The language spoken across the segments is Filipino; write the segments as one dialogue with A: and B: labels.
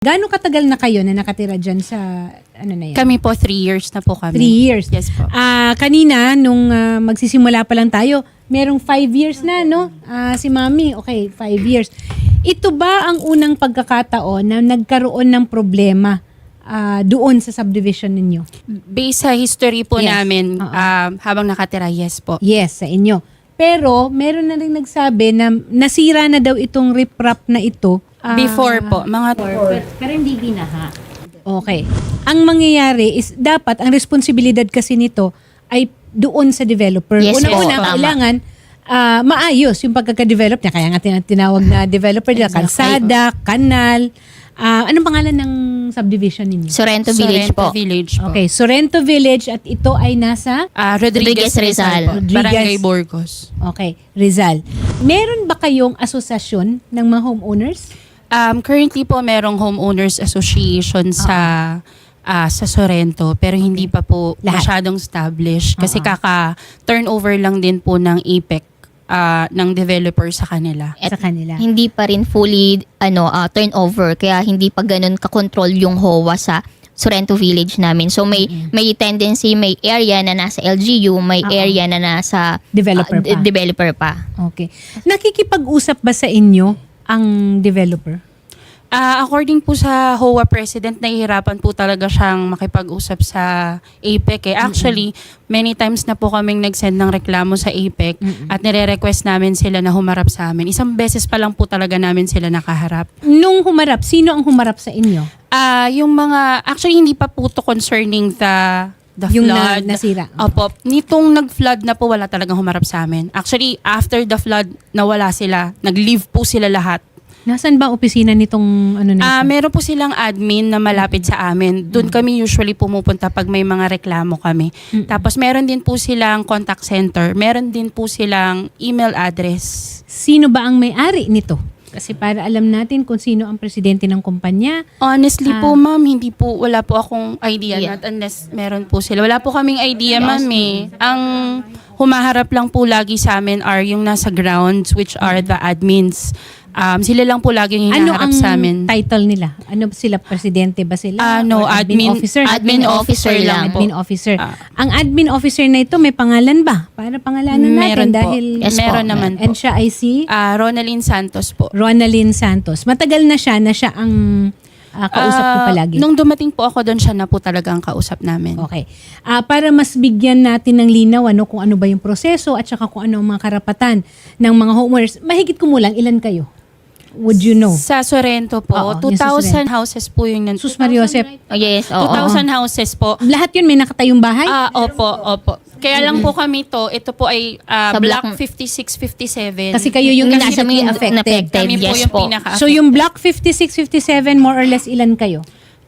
A: Gaano katagal na kayo na nakatira dyan sa ano na yan?
B: Kami po, three years na po kami.
A: Three years.
B: Yes po.
A: Ah, kanina, nung ah, magsisimula pa lang tayo, merong five years na, no? Ah, si Mami, okay, five years. Ito ba ang unang pagkakataon na nagkaroon ng problema ah, doon sa subdivision ninyo?
B: Based sa history po
A: Yes.
B: namin,
A: Oo.
B: um, habang nakatira, yes po.
A: Yes, sa inyo. Pero, meron na rin nagsabi na nasira na daw itong riprap na ito. Ah,
B: Before po, mga
C: Pero hindi binaha.
A: Okay. Ang mangyayari is dapat ang responsibilidad kasi nito ay doon sa developer.
C: Yes,
A: Una-una,
C: yes, tama.
A: kailangan ah, maayos yung pagkaka-develop niya. Kaya nga tin- tinawag na developer nila, kalsada, kanal. Ah, anong pangalan ng subdivision ninyo?
C: Sorrento Village
B: Sorrento
C: po.
B: Village po.
A: Okay, Sorrento Village at ito ay nasa
B: Ah, Rodriguez,
C: Rodriguez
B: Rizal.
C: Rizal.
B: po.
A: Rodriguez.
B: Barangay Burgos.
A: Okay, Rizal. Meron ba kayong asosasyon ng mga homeowners?
B: Um, currently po, merong homeowners association sa ah, sa Sorrento pero hindi pa po
A: Lahat.
B: masyadong established kasi
A: Oo.
B: kaka turnover lang din po ng APEC ah, ng developer sa kanila.
C: At
A: sa kanila.
C: Hindi pa rin fully ano ah, turnover kaya hindi pa ganun ka-control yung HOA sa Sorrento Village namin. So may may tendency may area na nasa LGU, may
A: Oo.
C: area na nasa
A: Developer
C: ah,
A: pa.
C: de- developer pa.
A: Okay. Nakikipag-usap ba sa inyo ang developer?
B: Ah, according po sa HOA president, nahihirapan po talaga siyang makipag-usap sa APEC. Eh. Actually, many times na po kaming nag-send ng reklamo sa APEC at nire-request namin sila na humarap sa amin. Isang beses pa lang po talaga namin sila nakaharap.
A: Nung humarap, sino ang humarap sa inyo?
B: Ah, yung mga, actually hindi pa po to concerning the the
A: yung na,
B: flood.
A: nasira.
B: Opo, nitong nag-flood na po, wala talagang humarap sa amin. Actually, after the flood, nawala sila. Nag-leave po sila lahat.
A: Nasaan ba opisina nitong ano na
B: Ah,
A: ito?
B: meron po silang admin na malapit sa amin. Doon kami usually pumupunta pag may mga reklamo kami. Tapos meron din po silang contact center. Meron din po silang email address.
A: Sino ba ang may-ari nito? Kasi para alam natin kung sino ang presidente ng kumpanya.
B: Honestly
A: Ah.
B: po, ma'am, hindi po, wala po akong idea.
C: Yeah.
B: Not unless meron po sila. Wala po kaming idea, ma'am eh. Ang humaharap lang po lagi sa amin are yung nasa grounds, which are the admins. Um, sila lang po lagi yung
A: Ano
B: hinaharap
A: ang
B: sa amin.
A: title nila? Ano sila? Presidente ba sila?
B: Ah, no,
A: Or
B: admin-
A: officer?
C: admin officer lang
A: Admin officer.
B: Ah.
A: Ang admin officer na ito, may pangalan ba? Para pangalanan natin
B: Meron po.
A: dahil...
C: Yes po.
B: meron naman po.
A: And siya ay si
B: Ah, Ronaldine Santos po.
A: Ronaldine Santos. Matagal na siya na siya ang ah, kausap ko
B: Ah,
A: palagi.
B: Nung dumating po ako doon, siya na po talaga ang kausap namin.
A: Okay. Ah, para mas bigyan natin ng linaw ano, kung ano ba yung proseso at saka kung ano ang mga karapatan ng mga homeowners, mahigit kumulang ilan kayo? Would you know?
B: Sa Sorrento po,
A: Oo, yung sa
B: 2,000 houses po yung nan-
A: Sus Mariosep.
C: Oh, yes, oo.
B: 2,000 houses po.
A: Lahat yun may nakatayong bahay?
B: Ah, opo, opo. Kaya lang po kami to, ito po ay ah,
C: Sa
B: block
C: block-
B: 56, 57.
A: Kasi kayo yung
C: Kasi
A: nasa
C: kami
A: affected.
C: affected.
B: kami po
C: yes
B: yung
C: po.
B: pinaka
A: So yung block 56, 57, more or less ilan kayo?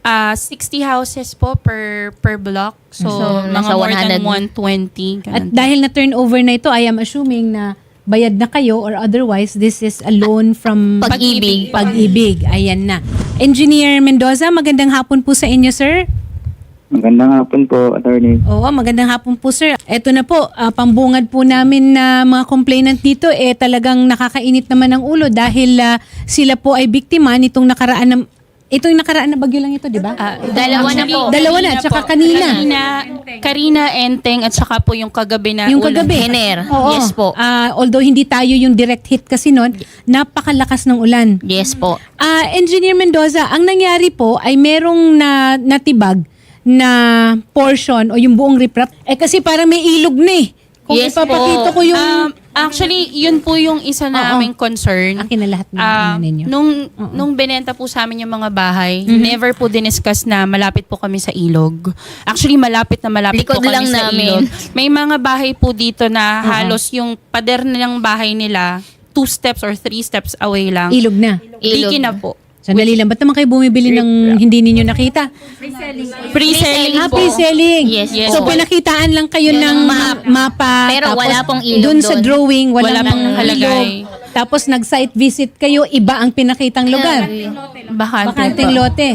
B: Ah, 60 houses po per per block. So,
C: So,
B: mga
C: nasa
B: more than 120.
C: 100.
A: At
B: ganun.
A: dahil na turnover na ito, I am assuming na bayad na kayo or otherwise this is a loan from
C: Pag-ibig.
A: Pag-ibig. Ayan na. Engineer Mendoza, magandang hapon po sa inyo, sir.
D: Magandang hapon po, attorney.
A: Oo, magandang hapon po sir. Ito na po, ah, pambungad po namin na mga complainant dito eh talagang nakakainit naman ng ulo dahil ah, sila po ay biktima nitong nakaraan na ito yung nakaraan na bagyo lang ito, di ba?
B: Ah,
C: Dalawa na po.
A: Dalawa na, tsaka kanina.
B: Karina, Karina Enteng at saka po yung kagabi na
A: yung
B: ulan.
A: kagabi.
C: Hener.
A: Oo.
C: Yes po.
A: Ah, although hindi tayo yung direct hit kasi noon, napakalakas ng ulan.
C: Yes po.
A: Ah, Engineer Mendoza, ang nangyari po ay merong na natibag na portion o yung buong riprap. Eh kasi parang may ilog na eh. Kung
C: Yes
A: ipapakita
C: po.
A: ko yung...
B: Um, actually, yun po yung isa naming concern.
A: Akin na lahat ng
B: Ah,
A: ano ninyo.
B: nung nung binenta po sa amin yung mga bahay, never po diniscuss na malapit po kami sa ilog. Actually, malapit na malapit po
C: Likod
B: kami
C: lang
B: sa
C: namin.
B: ilog. May mga bahay po dito na halos yung pader ng bahay nila, two steps or three steps away lang.
A: ilog na.
C: Ilog.
B: Diki na po.
A: Sandali lang, ba't naman kayo bumibili ng hindi ninyo nakita?
B: Pre-selling
A: Ah,
B: po.
A: pre-selling.
C: Yes
B: Yes
A: so,
B: po.
A: pinakitaan lang kayo
C: Yun
A: ng
C: ang
A: ma-
C: map.
A: mapa.
C: Pero
A: tapos
C: wala pong ilog
A: Dun sa
C: doon.
A: drawing, wala,
B: Wala
A: pong
B: pong halagay.
A: ilog. Tapos nag-site visit kayo, iba ang pinakitang lugar.
B: Bakante.
A: Bakanting
B: po.
A: lote.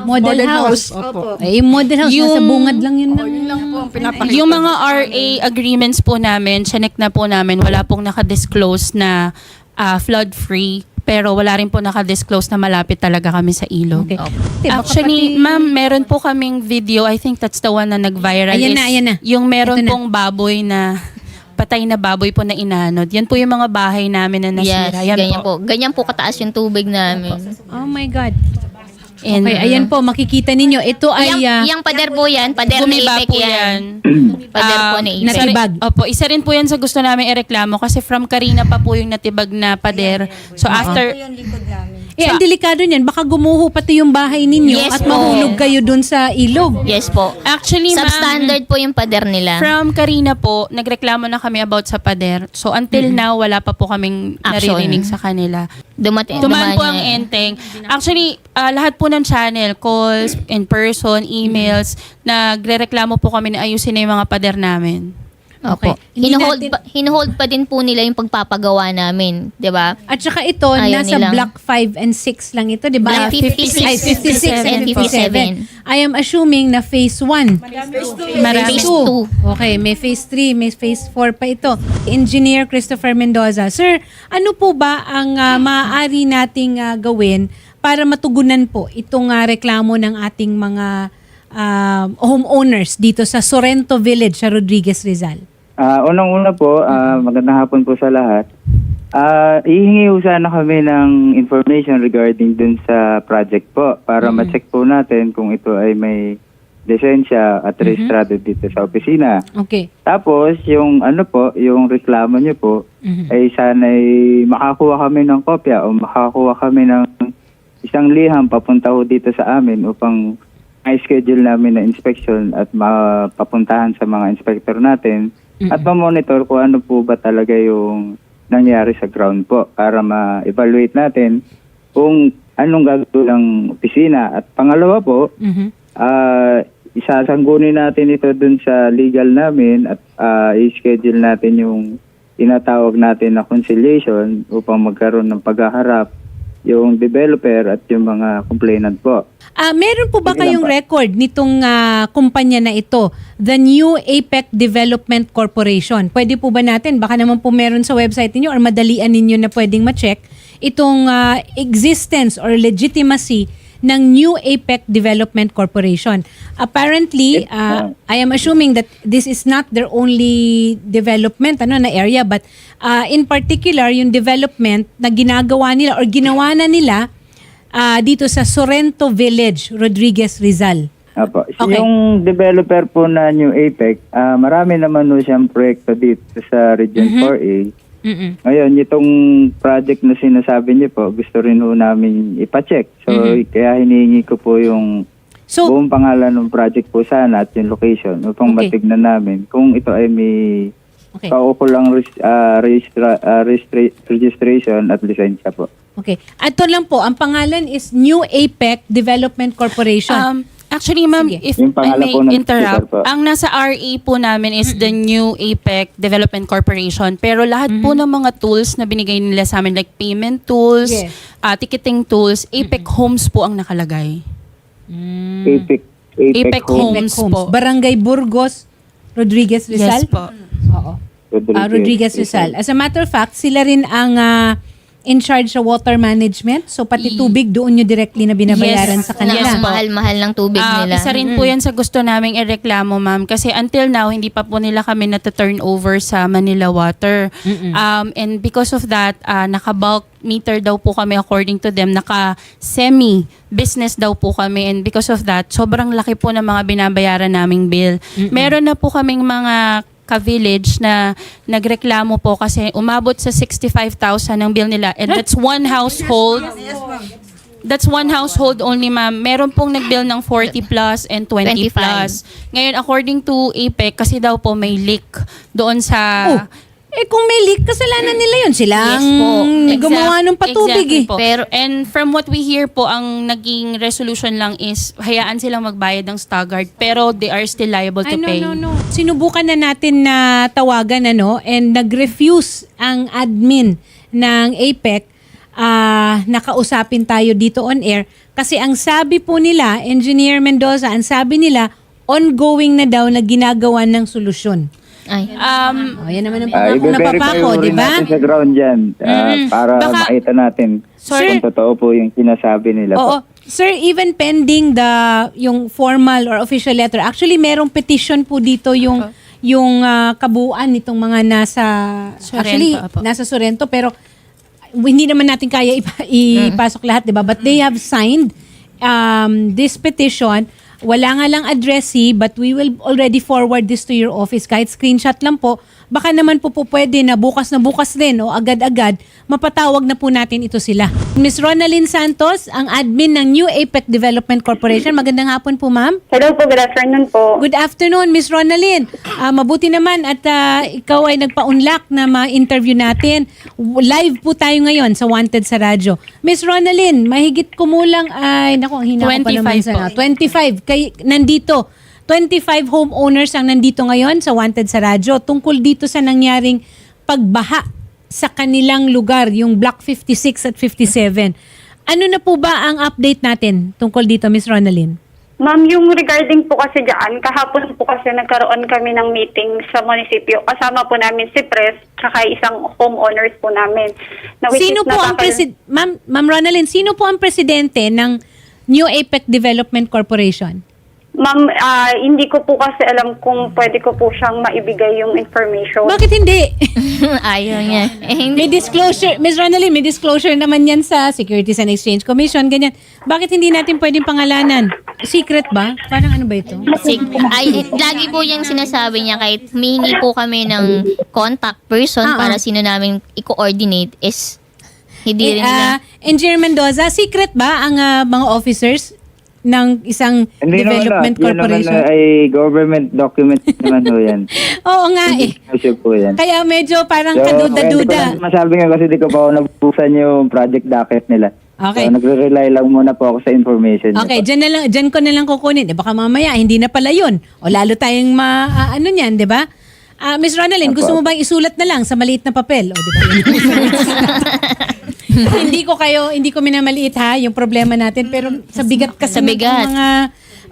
A: Model, house. Eh, yung model house, nasa
B: Yung-
A: bungad lang yun. ng-
B: Yung mga RA agreements po namin, chinek na po namin, wala pong nakadisclose na ah, flood-free. Pero wala rin po nakadisclose na malapit talaga kami sa ilog.
A: Okay. Eh, baka
B: Actually,
A: pati-
B: ma'am, meron po kaming video. I think that's the one na nag-viral.
A: Ayan na,
B: is
A: ayan na.
B: Yung meron
A: Ito na.
B: pong baboy na patay na baboy po na inanod. Yan po yung mga bahay namin na
C: Yes,
B: nasira. Yan
C: ganyan po. Ganyan po kataas yung tubig namin.
A: Oh my God.
B: And,
A: Okay, ayan po, makikita ninyo. Ito ay... ah,
C: Yung, yung pader po yan, pader na
B: Gumiba
C: ipek
B: po
C: yan.
B: yan.
C: Pader po
B: Ah,
A: Natibag.
B: rin- Opo, isa rin po yan sa gusto namin ireklamo kasi from Karina pa po yung natibag na pader. So after...
A: eh, ang delikado niyan. Baka gumuho pati yung bahay ninyo
C: Yes
A: at
C: po.
A: mahulog kayo dun sa ilog.
C: Yes po.
B: Actually, ma'am,
C: Substandard po yung pader nila.
B: From Karina po, nagreklamo na kami about sa pader. So until now, wala pa po kaming
C: Action.
B: naririnig sa kanila.
C: Dumating,
B: Tumaan po ang enteng. Actually, ah, lahat po ng channel, calls, in person, emails, nagre-reklamo po kami na ayusin na yung mga pader namin.
C: Opo.
A: Okay. Hindi
C: Hinuhold,
A: natin-
C: pa, hinuhold pa din po nila yung pagpapagawa namin. 'di ba?
A: At saka ito,
C: Ayaw
A: nasa
C: nilang-
A: block 5 and 6 lang ito, di ba?
C: Block 56,
A: Ay, 56 and 57.
C: 57.
A: I am assuming na phase 1.
B: Marami.
C: Phase two.
A: Okay, may phase 3, may phase 4 pa ito. Engineer Christopher Mendoza. Sir, ano po ba ang ah, maaari nating ah, gawin para matugunan po itong ah, reklamo ng ating mga ah, homeowners dito sa Sorrento Village sa Rodriguez Rizal?
D: Ah, unang-una po, ah, magandang hapon po sa lahat. Ah, ihingi po sana kami ng information regarding dun sa project po para ma-check po natin kung ito ay may lisensya at rehistrado dito sa opisina.
A: Okay.
D: Tapos, yung ano po, yung reklamo niyo po,
A: Mhm.
D: ay sana'y makakuha kami ng kopya o makakuha kami ng isang liham papunta ho dito sa amin upang ma-schedule namin na inspection at mapapuntahan sa mga inspector natin at ma-monitor kung ano po ba talaga yung nangyari sa ground po para ma-evaluate natin kung anong gagawin ng opisina. At pangalawa po,
A: Mhm.
D: Ah, isasanggunin natin ito dun sa legal namin at ah, i-schedule natin yung tinatawag natin na conciliation upang magkaroon ng paghaharap yung developer at yung mga complainant po.
A: Ah, meron po ba
D: Sige
A: kayong record nitong ah, kumpanya na ito, the New APEC Development Corporation? Pwede po ba natin, baka naman po meron sa website niyo or madalian ninyo na pwedeng ma-check itong ah, existence or legitimacy ng New APEC Development Corporation. Apparently, ah, I am assuming that this is not their only development ano na area but ah, in particular yung development na ginagawa nila or ginawa na nila ah, dito sa Sorrento Village, Rodriguez Rizal.
D: Apo.
A: Okay.
D: Yung developer po na New APEC, ah, marami naman no siyang proyekto dito sa Region 4A.
A: Mm-mm.
D: Ngayon, itong project na sinasabi niyo po, gusto rin ho namin ipacheck. So, kaya hinihingi ko po yung
A: So,
D: buong pangalan ng project po sana at yung location upang
A: Okay.
D: matignan namin kung ito ay may
A: okay.
D: kaukulang res- ah, registra- ah, registra- registration at lisensya po.
A: Okay. Ito lang po, ang pangalan is New APEC Development Corporation.
B: Um, actually, ma'am,
A: Sige.
B: if
D: Yung
B: I
D: pangalan
B: may
D: po ng
B: interrupt,
D: speaker po.
B: ang nasa RA po namin is the New APEC Development Corporation. Pero lahat po ng mga tools na binigay nila sa amin, like payment tools,
A: Yes.
B: ah, ticketing tools, APEC Homes po ang nakalagay.
A: Mm.
D: APEC, APEC,
B: APEC
D: Home,
B: Home.
A: APEC
B: Homes
A: Homes.
B: po.
A: Barangay Burgos, Rodriguez Rizal?
B: Yes po.
A: Oo.
D: Rodriguez,
A: Ah, Rodriguez Rizal. As a matter of fact, sila rin ang ah, in charge sa water management. So pati tubig doon nyo directly na binabayaran
B: Yes.
A: sa kanila.
B: Yes,
C: Ang mahal-mahal ng tubig
B: Ah,
C: nila.
B: isa rin po yan sa gusto naming ireklamo, ma'am. Kasi until now, hindi pa po nila kami na-turn over sa Manila Water. Um, and because of that, ah, naka-bulk meter daw po kami according to them. Naka-semi business daw po kami. And because of that, sobrang laki po ng mga binabayaran naming bill. Meron na po kaming mga ka-village na nagreklamo po kasi umabot sa 65,000 ang bill nila. And that's one household. That's one household only, ma'am. Meron pong nag-bill ng 40 plus and 20
C: 25.
B: plus. Ngayon, according to APEC, kasi daw po may leak doon sa...
A: Eh kung may leak, kasalanan nila yun. Sila
C: Yes po.
A: gumawa
B: Exact-
A: ng patubig
B: exactly
A: eh.
B: po.
C: Pero-
B: and from what we hear po, ang naging resolution lang is hayaan silang magbayad ng Staggart pero they are still liable to
A: Ay, no,
B: pay.
A: no, no. Sinubukan na natin na tawagan ano and nag-refuse ang admin ng APEC ah nakausapin tayo dito on air kasi ang sabi po nila, Engineer Mendoza, ang sabi nila ongoing na daw na ginagawa ng solusyon.
C: Ay.
B: Um,
A: O, yan naman ang pangako na papako,
D: rin
A: di ba?
D: sa ground dyan ah,
B: Mm.
D: para
B: Baka-
D: makita natin
B: Sorry.
D: kung totoo po yung sinasabi nila
A: Oo.
D: po.
A: Sir, even pending the yung formal or official letter, actually merong petition po dito yung yung ah, kabuuan nitong mga nasa
B: Sorrento,
A: actually
B: apo.
A: nasa Sorrento pero hindi naman natin kaya ipa- ipasok lahat, 'di ba? But they have signed um, this petition. Wala nga lang addressee but we will already forward this to your office kahit screenshot lang po. Baka naman po po pwede na bukas na bukas din o agad-agad mapatawag na po natin ito sila. Ms. Ronalyn Santos, ang admin ng New APEC Development Corporation. Magandang hapon po, ma'am.
E: Hello po, good afternoon po.
A: Good afternoon, Miss Ronalyn. Ah, mabuti naman at ah, ikaw ay nagpa-unlock na ma-interview natin. Live po tayo ngayon sa Wanted sa radyo. Miss Ronalyn, mahigit kumulang ay naku, ang hina ko pa naman
B: 25
A: sa
B: po.
A: 25 kay nandito. 25 homeowners ang nandito ngayon sa Wanted sa radyo tungkol dito sa nangyaring pagbaha sa kanilang lugar, yung Block 56 at 57. Ano na po ba ang update natin tungkol dito, Miss Ronalyn?
E: Ma'am, yung regarding po kasi dyan, kahapon po kasi nagkaroon kami ng meeting sa munisipyo. Kasama po namin si Pres, tsaka isang homeowners po namin. Na
A: Sino po ang
E: nakaka-
A: president Ma'am Ma'am Ronalyn, sino po ang presidente ng New APEC Development Corporation?
E: Ma'am, ah, hindi ko po kasi alam kung pwede ko po siyang maibigay yung information.
A: Bakit hindi?
C: Ayaw niya. Eh, hindi.
A: may disclosure, Ms. Ronalyn, may disclosure naman yan sa Securities and Exchange Commission, ganyan. Bakit hindi natin pwedeng pangalanan? Secret ba? Parang ano ba ito?
C: Sig- ay, lagi po yung sinasabi niya kahit humihingi po kami ng contact person
A: Ah,
C: para
A: ah.
C: sino namin i-coordinate is hindi
A: Eh,
C: rin nila.
A: ah, Engineer Mendoza, secret ba ang ah, mga officers ng isang
D: Hindi naman
A: development.
D: Yan naman
A: corporation?
D: ah, ay government document naman ho yan.
A: Oo nga eh.
D: Po yan.
A: Kaya medyo parang
D: hindi ko
A: kaduda-duda.
D: lang masabi nga kasi di ko pa ako nabuksan yung project docket nila.
A: Okay.
D: So, nagre-rely lang muna po ako sa information niyo
A: Okay,
D: po.
A: dyan, na lang, dyan ko na lang kukunin. Eh, baka mamaya, hindi na pala yun. O lalo tayong ma, ah, ano niyan, di ba? Ah, Miss Ronalyn, gusto mo bang isulat na lang sa maliit na papel? O, di ba? Yun. hindi ko kayo, hindi ko minamaliit ha, yung problema natin. Pero sa bigat kasi
C: Sa bigat.
A: ng mga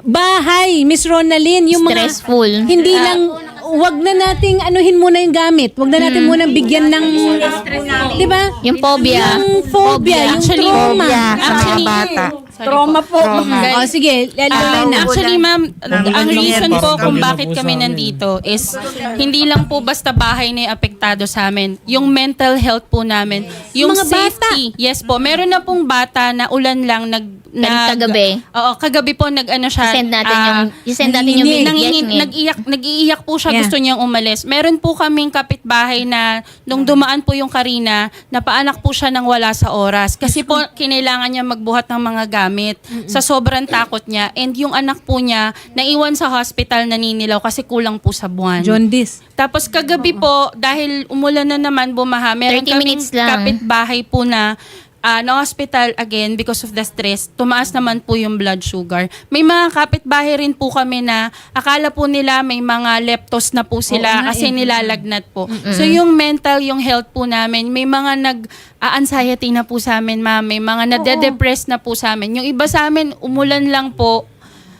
A: bahay, Miss Ronalyn, yung mga...
C: Stressful.
A: Hindi lang, wag na nating anuhin muna yung gamit. Wag na natin muna bigyan ng, di ba?
C: Yung phobia.
A: Yung phobia, yung
B: Actually,
A: trauma.
B: Actually,
A: Trauma po. O sige,
B: Ah,
A: lalo na.
B: actually, ma'am, ang reason po kung bakit kami nandito is hindi lang po basta bahay na apektado sa amin. Yung mental health po namin. Yung
A: Mga bata.
B: safety. Yes po. Meron na pong bata na ulan lang nag...
C: Kahit kagabi.
B: Oo, kagabi po nag-ano siya.
C: I-send natin
B: ah,
C: yung, i-send natin yung
A: nanginginig.
C: video.
B: Nangingin,
C: Yes,
B: nag-iyak, nag-iiyak po siya,
A: Yeah.
B: gusto niyang umalis. Meron po kaming kapitbahay na nung dumaan po yung Karina, napaanak po siya ng wala sa oras. Kasi po, kinailangan niya magbuhat ng mga gamit sa sobrang takot niya. And yung anak po niya, naiwan sa hospital naninilaw kasi kulang po sa buwan.
A: John Dis.
B: Tapos kagabi po, dahil umulan na naman bumaha, meron
C: 30
B: kaming
C: minutes lang.
B: kapitbahay po na ah, na-hospital again because of the stress. Tumaas naman po yung blood sugar. May mga kapitbahay rin po kami na akala po nila may mga leptos na po
A: Oo
B: sila
A: nga
B: kasi
A: eh.
B: nilalagnat po. So yung mental, yung health po namin, may mga nag-anxiety na po sa amin, ma'am. May mga nade-depress na po sa amin. Yung iba sa amin, umulan lang po.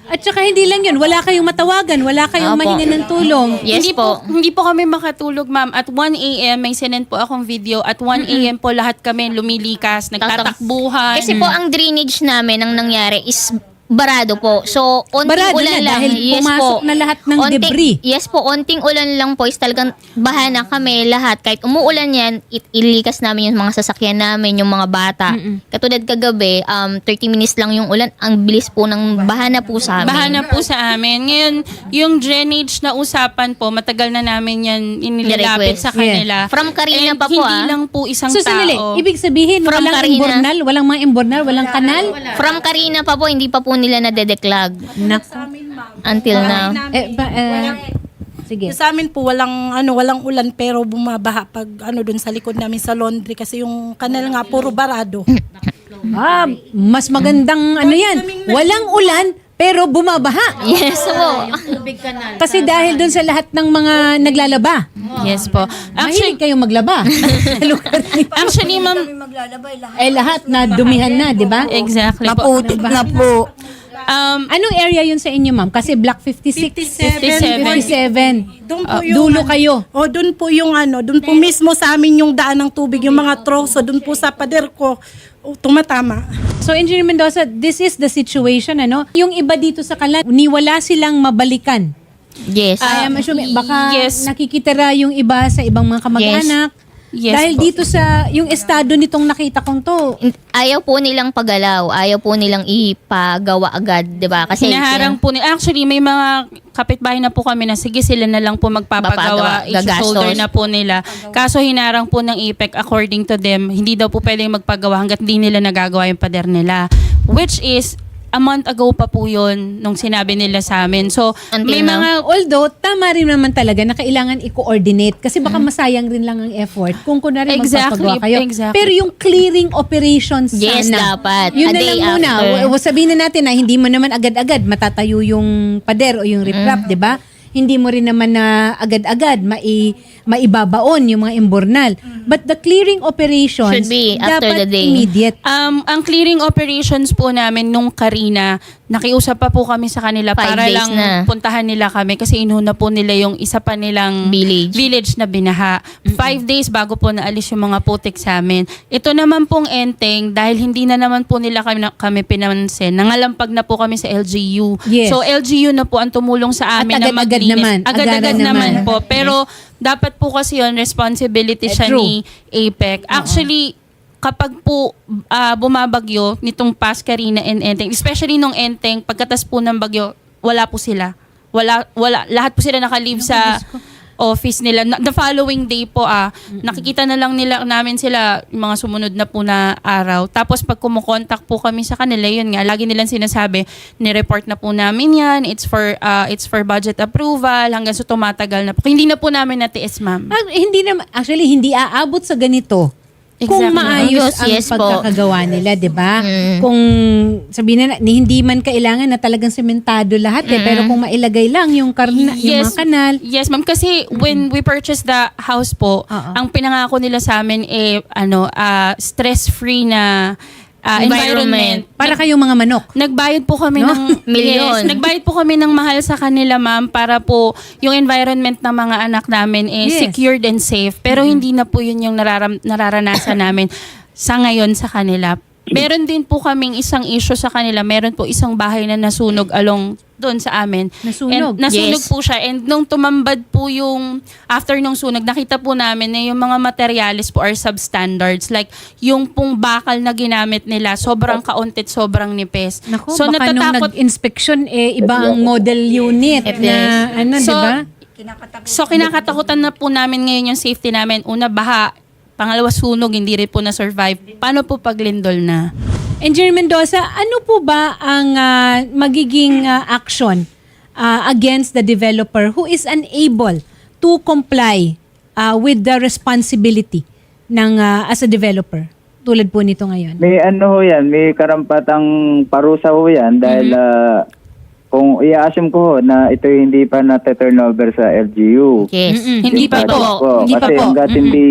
A: At saka hindi lang yun, wala kayong matawagan, wala kayong
C: Opo.
A: mahinga ng tulong.
C: Yes
B: hindi
C: po.
B: Hindi po kami makatulog, ma'am. At 1 a.m. may sinend po akong video. At 1 a.m. po lahat kami lumilikas, nagtatakbuhan.
C: Kasi po ang drainage namin ang nangyari is barado po. So, onting
A: Barado
C: ulan
A: na
C: lang.
A: dahil pumasok na lahat ng debris.
C: Yes po, onting ulan lang po is talagang baha na kami lahat. Kahit umuulan yan, it, ilikas namin yung mga sasakyan namin, yung mga bata. Katulad kagabi, um, 30 minutes lang yung ulan. Ang bilis po ng baha na po sa amin.
B: Baha na po sa amin. Ngayon, yung drainage na usapan po, matagal na namin yan inilalapit sa kanila.
C: From Karina
B: And
C: pa po,
B: hindi
C: ah.
B: lang po isang
A: So,
B: tao.
A: ibig sabihin,
C: From
A: walang
C: Karina.
A: imbornal, walang mga imbornal, walang kanal?
C: From Karina pa po, hindi pa po nila nadedeklag
A: Nako.
C: until now.
A: Eh, ba, eh, sige.
F: Sa amin po walang ano walang ulan pero bumabaha pag ano doon sa likod namin sa laundry kasi yung kanal nga puro barado.
A: Ah, mas magandang ano yan. Walang ulan, pero bumabaha.
C: Yes po.
A: Kasi dahil dun sa lahat ng mga naglalaba.
B: Yes po.
A: Mahilig
B: Actually,
A: kayong maglaba. Sa lugar niyo.
B: actually, ma'am,
A: eh lahat na dumihan na, di ba?
B: exactly po.
G: Naputik na po.
B: Um,
A: Anong area yun sa inyo, ma'am? Kasi Block 56.
F: 57.
A: 57.
F: Doon po
A: Ah,
F: yung
A: dulo
F: ano-
A: kayo.
F: O doon po yung ano, doon po mismo sa amin yung daan ng tubig, yung mga troso, doon po sa pader ko, o, tumatama.
A: So, Engineer Mendoza, this is the situation, ano? Yung iba dito sa kalan, niwala silang mabalikan.
C: Yes.
A: I am assuming, baka
B: yes.
A: nakikitira yung iba sa ibang mga kamag-anak.
B: Yes
A: Dahil
B: po.
A: dito sa, yung estado nitong nakita kong to,
C: ayaw po nilang pagalaw, ayaw po nilang ipagawa agad, 'di ba? Kasi
B: Hinaharang po ni Actually, may mga kapitbahay na po kami na sige sila na lang po magpapagawa.
C: Papagawa,
B: I-shoulder
C: gagastos.
B: na po nila. Kaso hinarang po ng IPEC according to them, hindi daw po pwedeng magpagawa hanggat hindi nila nagagawa yung pader nila. Which is, a month ago pa po yun nung sinabi nila sa amin. So,
C: Until
B: may
C: now.
B: mga
A: although tama rin naman talaga na kailangan i-coordinate kasi baka masayang rin lang ang effort kung kunwari.
B: Exactly,
A: magpapagawa kayo.
B: exactly.
A: Pero yung clearing operations
C: Yes,
A: sana.
C: dapat.
A: Yun
C: A
A: na
C: day
A: lang muna.
C: after.
A: W- sabihin na natin na hindi mo naman agad-agad matatayo yung pader o yung riprap,
C: Mm.
A: di ba? Hindi mo rin naman na agad-agad mai maibabaon yung mga imbornal. But the clearing operations
C: Should be after
A: dapat
C: the day.
A: immediate.
B: Um, ang clearing operations po namin nung Karina, nakiusap pa po kami sa kanila
C: Five
B: para
C: days
B: lang
C: na.
B: puntahan nila kami kasi inuna po nila yung isa pa nilang
C: Village.
B: na binaha. Five days bago po naalis yung mga putik sa amin. Ito naman pong enteng, dahil hindi na naman po nila kami, kami pinansin, nangalampag na po kami sa LGU.
A: Yes.
B: So LGU na po ang tumulong sa
A: At
B: amin na
A: agad-agad
B: maglinis.
A: naman.
B: Agad-agad naman
A: naman.
B: po. Pero dapat po kasi yun, responsibility
A: Eh,
B: siya
A: true.
B: ni APEC. Actually, kapag po ah, bumabagyo nitong past Karina and Enteng, especially nung Enteng, pagkatas po ng bagyo, wala po sila. Wala, wala, lahat po sila naka-leave sa office nila. Na- The following day po, ah, nakikita na lang nila namin sila yung mga sumunod na po na araw. Tapos pag kumukontak po kami sa kanila, yun nga, lagi nilang sinasabi, ni-report na po namin yan, it's for, ah, it's for budget approval, hanggang sa tumatagal na po. Hindi na po namin natiis, ma'am.
A: Ah, hindi naman actually hindi aabot sa ganito. Kung
B: Exactly.
A: maayos
C: Yes,
A: ang
C: yes po.
A: pagkakagawa nila, 'di ba?
C: Mm.
A: Kung sabihin na hindi man kailangan na talagang sementado lahat eh, pero kung mailagay lang yung karna, yung mga kanal,
B: Yes, ma'am. Kasi when we purchased the house po,
A: Oo.
B: ang pinangako nila sa amin eh, ano, ah, stress-free na ah, environment.
C: Environment.
A: para kayong mga manok.
B: Nagbayad po kami
A: No?
B: ng
C: Milyon.
B: Yes, nagbayad po kami ng mahal sa kanila, ma'am, para po yung environment ng mga anak namin eh
A: Yes.
B: secured and safe. Pero hindi na po yun yung nararam, nararanasan namin sa ngayon sa kanila. Meron din po kaming isang issue sa kanila. Meron po isang bahay na nasunog along doon sa amin.
A: Nasunog?
B: And, nasunog
C: Yes.
B: po siya. And nung tumambad po yung, after nung sunog, nakita po namin na yung mga materialis po are substandards. Like, yung pong bakal na ginamit nila, sobrang kauntit, sobrang nipis.
A: Nako,
B: so,
A: baka nung
B: natatakot,
A: nag-inspection eh iba ang model unit
C: Yes.
A: na ano,
B: So,
A: 'di ba?
B: so kinakatakutan na po namin ngayon yung safety namin. Una, baha. Pangalawa, sunog, hindi rin po na-survive. Paano po pag lindol na?
A: Engineer Mendoza, ano po ba ang ah, magiging ah, action ah, against the developer who is unable to comply ah, with the responsibility ng ah, as a developer? Tulad po nito ngayon.
D: May ano ho yan, may karampatang parusa ho yan dahil ah, kung i-assume ko ho na ito hindi pa na-turnover sa LGU.
C: Yes.
B: Hindi pa po.
A: Hindi pa
D: kasi
A: po.
D: hanggat hindi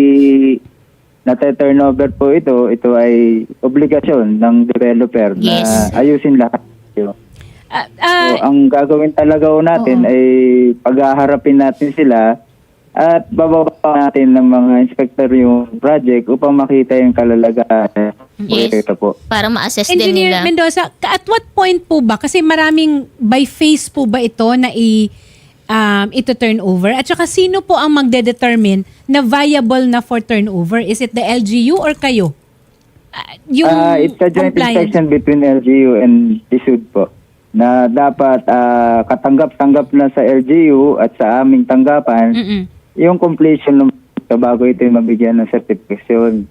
D: na-turnover po ito, ito ay obligasyon ng developer
C: Yes.
D: na ayusin lahat. ito.
A: Ah,
D: So,
A: ah,
D: ang gagawin talaga ho natin ay paghaharapin natin sila at bababa natin ng mga inspector yung project upang makita yung kalalagahan ng
C: Yes.
D: po.
C: Para ma-assess din
A: Engineer
C: nila.
A: Mendoza, ka- at what point po ba? Kasi maraming by phase po ba ito na i um, ito turnover? At saka sino po ang magde-determine na viable na for turnover? Is it the LGU or kayo? Ah, yung
D: Ah, it's a joint
A: compliance.
D: inspection between LGU and DSUD po na dapat ah, katanggap-tanggap na sa LGU at sa aming tanggapan
A: Mm-mm.
D: yung completion ng bago ito yung mabigyan ng certification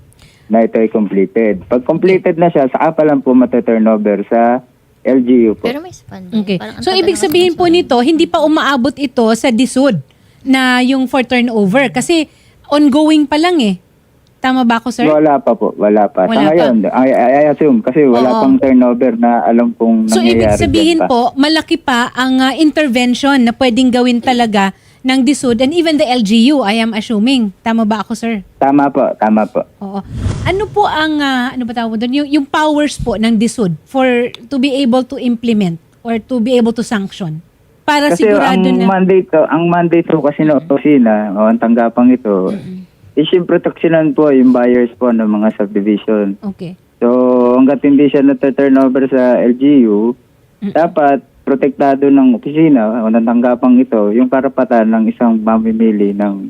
D: na ito ay completed. Pag completed na siya, saka pa lang po mataturnover sa LGU po.
C: Pero may spanding.
A: Okay.
C: Parang ang
A: So
C: tagal
A: ibig sabihin po nito, hindi pa umaabot ito sa DSUD na yung for turnover kasi ongoing pa lang eh. Tama ba ako, sir?
D: Wala pa po, wala pa.
A: Wala
D: sa ngayon, I, I, I assume kasi wala
A: Oo.
D: pang turnover na alam kong
A: So ibig sabihin
D: pa.
A: po, malaki pa ang ah, intervention na pwedeng gawin talaga ng DSUD and even the LGU, I am assuming. Tama ba ako, sir?
D: Tama po, tama po.
A: Oo. Ano po ang, ah, ano ba tawag doon? Yung, yung powers po ng DSUD for to be able to implement or to be able to sanction? Para
D: Kasi
A: sigurado
D: ang
A: na...
D: mandate ko, ang mandate ko kasi ng opisina o ang tanggapang ito, is yung proteksyonan po yung buyers po ng mga subdivision.
A: Okay.
D: So, hanggat hindi siya na-turnover sa LGU, dapat protektado ng opisina o ng tanggapang ito yung karapatan ng isang mamimili ng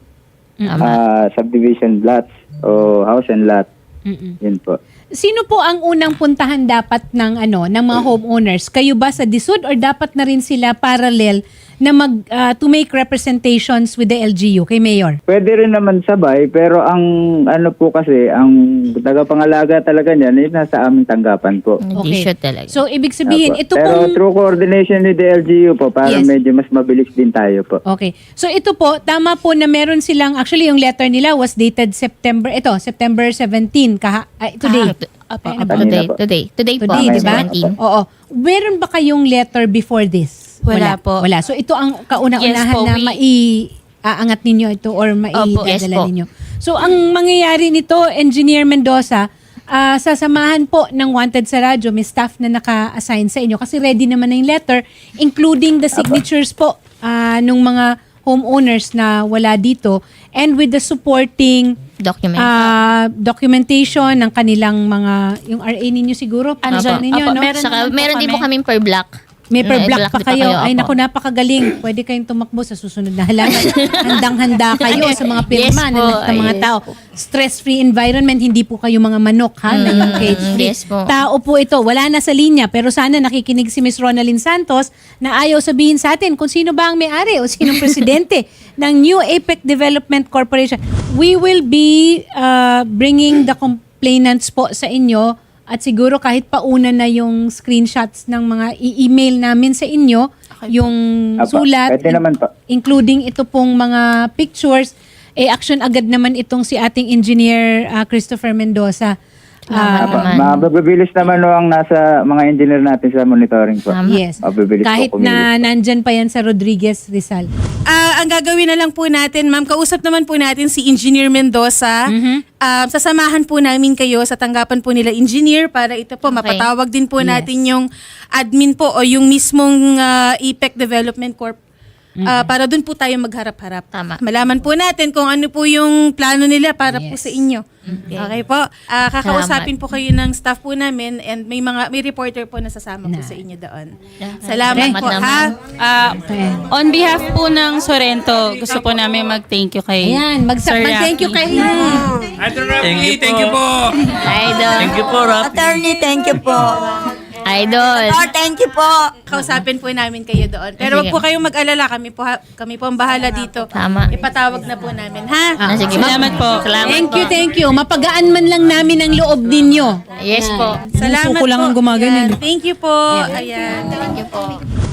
D: ah, subdivision lots o house and lot.
A: Mm-mm.
D: Yun po.
A: Sino po ang unang puntahan dapat ng ano ng mga homeowners? Kayo ba sa DSUD or dapat na rin sila parallel na mag ah, to make representations with the LGU kay Mayor?
D: Pwede rin naman sabay, pero ang ano po kasi, ang tagapangalaga talaga niyan ay nasa aming tanggapan po.
C: Hindi siya talaga.
A: So ibig sabihin
D: Apo.
A: ito
D: pero
A: pong
D: through coordination with the LGU po, para
A: Yes.
D: medyo mas mabilis din tayo po.
A: Okay. So ito po, tama po na meron silang, actually yung letter nila was dated September, ito, September 17, kaha, ay, today.
C: Ah, Apo, today,
D: Kanina po.
C: today. Today po,
A: Today, di ba?
C: 17.
A: Oo. Meron ba kayong letter before this?
B: Wala po.
A: Wala. So ito ang kauna-unahan
B: Yes po,
A: na
B: we-
A: mai-aangat ninyo ito or
C: Opo, yes
A: mai-dadala
C: po.
A: ninyo. So ang mangyayari nito, Engineer Mendoza, ah, sasamahan po ng Wanted sa Radyo, may staff na naka-assign sa inyo kasi ready naman na yung letter, including the signatures po ah, nung mga homeowners na wala dito and with the supporting
C: Document.
A: ah, documentation ng kanilang mga, yung RA ninyo siguro,
B: Andyan.
A: ninyo,
B: Apo,
A: no?
B: meron
C: Saka
B: naman po
C: meron din po
B: kami.
C: kami per block.
A: May per
C: Mm,
A: block
C: block
A: pa
C: pa
A: kayo.
C: kayo,
A: Ay,
C: opo.
A: naku, napakagaling. Pwede kayong tumakbo sa susunod na halaman. Handang-handa kayo sa mga pirma
C: Yes
A: na
C: po,
A: ng mga
C: yes
A: tao. Stress-free environment, hindi po kayo mga manok, ha? na yung cage-free.
C: Mm, yes po.
A: Tao po ito. Wala na sa linya. Pero sana nakikinig si Miss Ronalyn Santos na ayaw sabihin sa atin kung sino ba ang may-ari o sinong presidente ng New APEC Development Corporation. We will be uh, bringing the complainants po sa inyo at siguro kahit pauna na yung screenshots ng mga i-email namin sa inyo, yung
D: Apa,
A: sulat,
D: pwede naman po.
A: including ito pong mga pictures, eh action agad naman itong si ating engineer ah, Christopher Mendoza. Ah,
D: Apa,
C: naman.
D: mabibilis naman no ang nasa mga engineer natin sa monitoring po.
C: Tama.
A: yes.
D: Mabibilis po
A: Kahit
D: kumilos
A: na
D: po.
A: nandyan pa yan sa Rodriguez Rizal.
H: Ah, ang gagawin na lang po natin, ma'am, kausap naman po natin si Engineer Mendoza. Ah, sasamahan po namin kayo sa tanggapan po nila engineer para ito po,
C: Okay.
H: mapatawag din po
A: Yes.
H: natin yung admin po o yung mismong ah, EPEC Development Corp. Ah, para dun po tayo magharap-harap.
C: Tama.
H: Malaman po natin kung ano po yung plano nila para po
A: Yes.
H: sa inyo. Okay po. Ah, kakausapin
C: Salamat.
H: po kayo ng staff po namin and may mga may reporter po na sasama po sa inyo doon. Salamat
C: Salamat
H: po
C: naman.
H: ha.
B: Ah,
A: Okay.
B: on behalf po ng Sorrento, gusto po namin mag-thank you kay
A: Ayan, mag-
B: Sir
A: mag-thank you
B: Rafi.
A: kay
G: Thank you, thank you po.
C: Idol.
G: Thank you po, Rap.
I: Attorney, thank you po.
C: Idol.
I: Oh, thank you po.
H: kausapin po namin kayo doon. Pero wag po kayong mag-alala, kami po ha- kami po ang bahala dito.
C: Tama.
H: Ipatawag na po namin, ha?
C: Ah, sige,
B: Salamat po.
C: Salamat
A: Thank
C: po.
A: you, thank you. Mapagaan man lang namin ang loob ninyo.
C: Yes po.
H: Salamat
A: Suko lang
H: po.
A: ang gumaganyan.
H: Ayan. Thank you po. Ayan.
C: Thank you po.